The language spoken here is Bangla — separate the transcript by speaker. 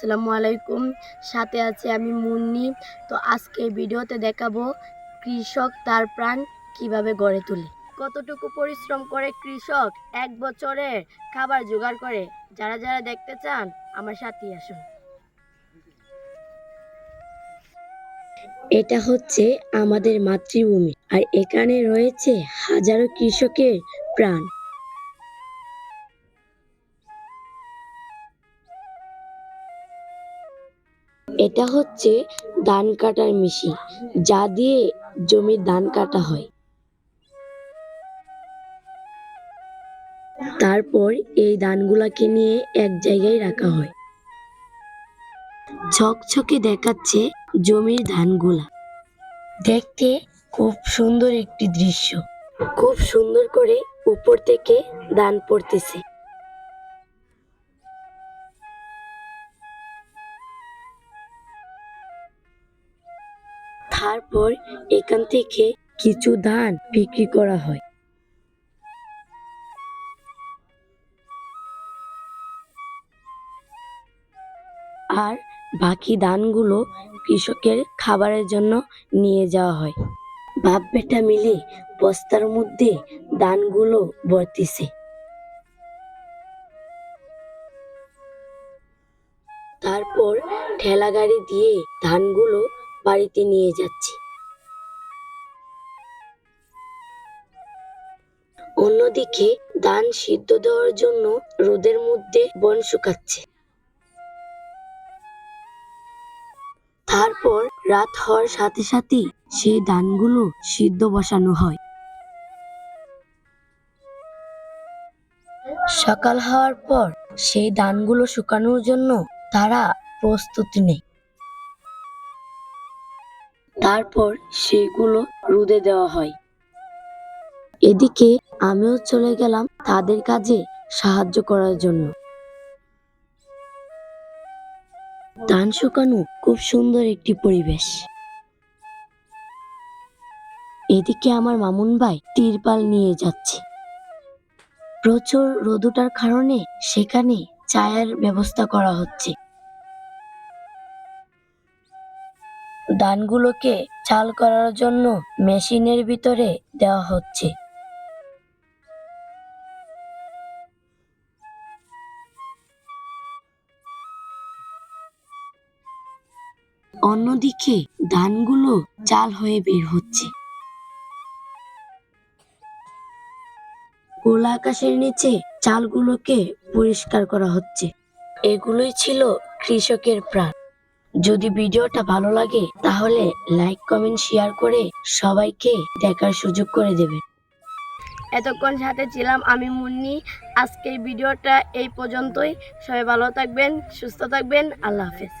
Speaker 1: আসসালামু আলাইকুম। সাথে আছে আমি মুন্নি। তো আজকে ভিডিওতে দেখাবো কৃষক তার প্রাণ কীভাবে গড়ে তোলে। কতটুকু পরিশ্রম করে কৃষক এক বছরে খাবার জোগাড় করে? যারা যারা দেখতে চান, আমার সাথেই আসুন। এটা হচ্ছে আমাদের মাতৃভূমি। আর এখানে রয়েছে হাজারো কৃষকের প্রাণ। এটা হচ্ছে ধান কাটার মেশিন, যা দিয়ে জমির ধান কাটা হয়। তারপর এই ধানগুলাকে নিয়ে এক জায়গায় রাখা হয়। ঝকঝকে দেখাচ্ছে জমির ধানগুলা। দেখতে খুব সুন্দর একটি দৃশ্য। খুব সুন্দর করে উপর থেকে ধান পড়তেছে। তারপর এখান থেকে কিছু ধান বিক্রি করা হয়। আর বাকি ধানগুলো কৃষকের খাবারের জন্য নিয়ে যাওয়া হয়। বাপ বেটা মিলে বস্তার মধ্যে ধানগুলো ভরতিছে। তারপর ঠেলা গাড়ি দিয়ে ধানগুলো বাড়িতে নিয়ে যাচ্ছে। অন্যদিকে ধান সিদ্ধ দেওয়ার জন্য রোদের মধ্যে বন শুকাচ্ছে। তারপর রাত হওয়ার সাথে সাথে সেই ধানগুলো সিদ্ধ বসানো হয়। সকাল হওয়ার পর সেই ধানগুলো শুকানোর জন্য তারা প্রস্তুতি নেয় তারপর সেগুলো রোদে দেওয়া হয়। এদিকে আমিও চলে গেলাম তাদের কাজে সাহায্য করার জন্য। ধান শুকানো খুব সুন্দর একটি পরিবেশ। এদিকে আমার মামুন ভাই তিরপাল নিয়ে যাচ্ছে। প্রচুর রোদুটার কারণে সেখানে চায়ের ব্যবস্থা করা হচ্ছে। ধানগুলোকে চাল করার জন্য মেশিনের ভিতরে দেওয়া হচ্ছে। অন্যদিকে ধানগুলো চাল হয়ে বের হচ্ছে। খোলা আকাশের নিচে চালগুলোকে পরিষ্কার করা হচ্ছে। এগুলোই ছিল কৃষকের প্রাণ। যদি ভিডিওটা ভালো লাগে, তাহলে লাইক কমেন্ট শেয়ার করে সবাইকে দেখার সুযোগ করে দেবে। এতক্ষণ সাথে ছিলাম আমি মুন্নি। আজকের ভিডিওটা এই পর্যন্তই। সবাই ভালো থাকবেন, সুস্থ থাকবেন। আল্লাহ হাফেজ।